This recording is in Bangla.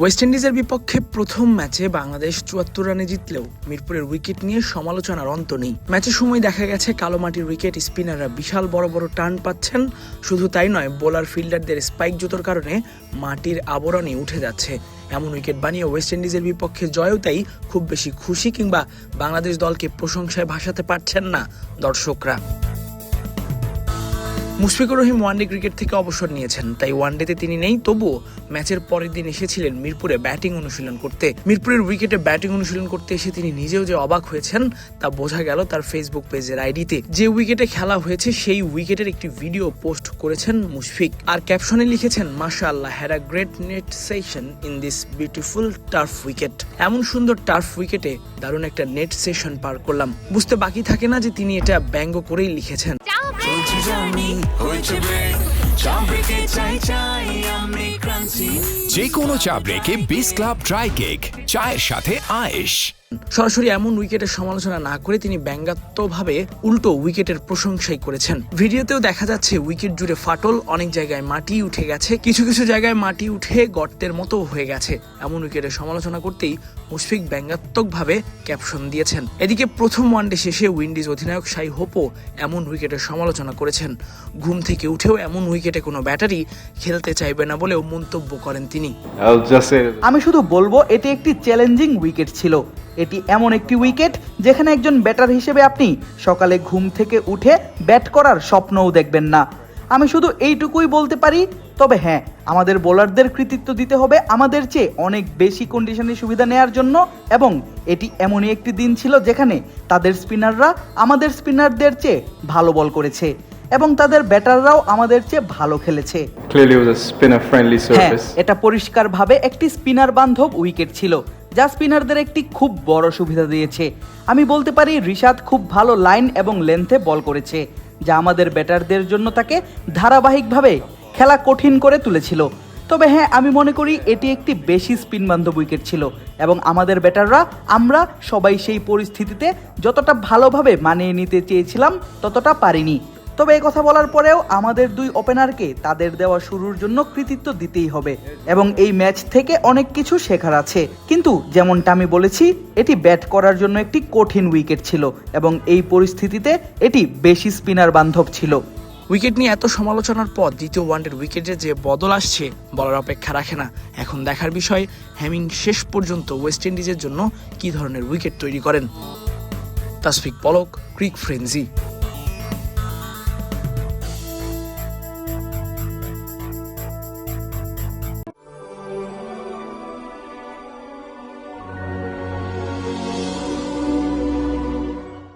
ওয়েস্ট ইন্ডিজের বিপক্ষে প্রথম ম্যাচে বাংলাদেশ চুয়াত্তর রানে জিতলেও মিরপুরের উইকেট নিয়ে সমালোচনার অন্ত নেই। ম্যাচের সময় দেখা গেছে কালো মাটির উইকেট, স্পিনাররা বিশাল বড় বড় টার্ন পাচ্ছেন। শুধু তাই নয়, বোলার ফিল্ডারদের স্পাইক জুতোর কারণে মাটির আবরণে উঠে যাচ্ছে। এমন উইকেট বানিয়ে ওয়েস্ট ইন্ডিজের বিপক্ষে জয়ও তাই খুব বেশি খুশি কিংবা বাংলাদেশ দলকে প্রশংসায় ভাসাতে পারছেন না দর্শকরা। মুশফিকুর রহিম ওয়ানডে ক্রিকেট থেকে অবসর নিয়েছেন, তাই ওয়ানডেতে তিনি নেই। তবুও ম্যাচের পরের দিন এসেছিলেন মিরপুরে ব্যাটিং অনুশীলন করতে। মিরপুরের উইকেটে ব্যাটিং অনুশীলন করতে এসে তিনি নিজেও যে অবাক হয়েছেন, তা বোঝা গেল তার ফেসবুক পেজের আইডিতে। যে উইকেটে খেলা হয়েছে, সেই উইকেটের একটি ভিডিও পোস্ট করেছেন মুশফিক। আর ক্যাপশনে লিখেছেন মাশা আল্লাহ had a great net session in this beautiful turf wicket এমন সুন্দর টার্ফ উইকেটে দারুণ একটা নেট সেশন পার করলাম। বুঝতে বাকি থাকে না যে তিনি এটা ব্যঙ্গ করেই লিখেছেন। হয়েছে ব্রেক চা ব্রেকে চাই চাই আমি ক্রান্তি যে কোনো চা ব্রেকে বিস ক্লাব ড্রাই কেক চায়ের সাথে আয়েশ। সরাসরি এমন উইকেটের সমালোচনা না করে তিনি ব্যঙ্গাত্মকভাবে উল্টো উইকেটের প্রশংসাই করেছেন। ভিডিওতেও দেখা যাচ্ছে উইকেট জুড়ে ফাটল, অনেক জায়গায় মাটি উঠে গেছে, কিছু কিছু জায়গায় মাটি উঠে গর্তের মতো হয়ে গেছে। এমন উইকেটের সমালোচনা করতেই মুশফিক ব্যঙ্গাত্মকভাবে ক্যাপশন দিয়েছেন। এদিকে প্রথম ওয়ানডে শেষে উইন্ডিজ অধিনায়ক সাই হোপও এমন উইকেটের সমালোচনা করেছেন। ঘুম থেকে উঠেও এমন উইকেটে কোনো ব্যাটারি খেলতে চাইবে না বলেও মন্তব্য করেন তিনি। That আমি শুধু বলব এটি একটি চ্যালেঞ্জিং উইকেট ছিল। এটি এমন একটি উইকেট যেখানে একজন ব্যাটার হিসেবে আপনি সকালে ঘুম থেকে উঠে ব্যাট করার স্বপ্নও দেখবেন না। আমি শুধু এইটুকুই বলতে পারি তবে হ্যাঁ আমাদের বোলারদের কৃতিত্ব দিতে হবে আমাদের চেয়ে অনেক বেশি কন্ডিশনের সুবিধা নেয়ার জন্য এবং এটি এমনই একটি দিন ছিল যেখানে তাদের স্পিনাররা আমাদের স্পিনারদের চেয়ে ভালো বল করেছে। এবং তাদের ব্যাটাররাও আমাদের চেয়ে ভালো খেলেছে। হ্যাঁ এটা পরিষ্কারভাবে একটি স্পিনার বান্ধব উইকেট ছিল যা স্পিনারদের একটি খুব বড় সুবিধা দিয়েছে। আমি বলতে পারি রিশাদ খুব ভালো লাইন এবং লেন্থে বল করেছে যা আমাদের ব্যাটারদের জন্য তাকে ধারাবাহিকভাবে খেলা কঠিন করে তুলেছিল। তবে হ্যাঁ আমি মনে করি এটি একটি বেশি স্পিন বান্ধব উইকেট ছিল এবং আমাদের ব্যাটাররা আমরা সবাই সেই পরিস্থিতিতে যতটা ভালোভাবে মানিয়ে নিতে চেয়েছিলাম ততটা পারিনি। তবে এই কথা বলার পরেও আমাদের দুই ওপেনারকে তাদের দেওয়া শুরুর জন্য কৃতিত্ব দিতেই হবে এবং এই ম্যাচ থেকে অনেক কিছু শেখার আছে। কিন্তু যেমনটা আমি বলেছি, এটি ব্যাট করার জন্য একটি কঠিন উইকেট ছিল এবং এই পরিস্থিতিতে এটি বেশি স্পিনার বান্ধব ছিল। উইকেট নিয়ে এত সমালোচনার পর দ্বিতীয় ওয়ানডের উইকেটে যে বদল আসছে, বলার অপেক্ষা রাখে না। এখন দেখার বিষয় হ্যামিং শেষ পর্যন্ত ওয়েস্ট ইন্ডিজের জন্য কী ধরনের উইকেট তৈরি করেন? তাসফিক পলক, ক্রিক ফ্রেন্সি।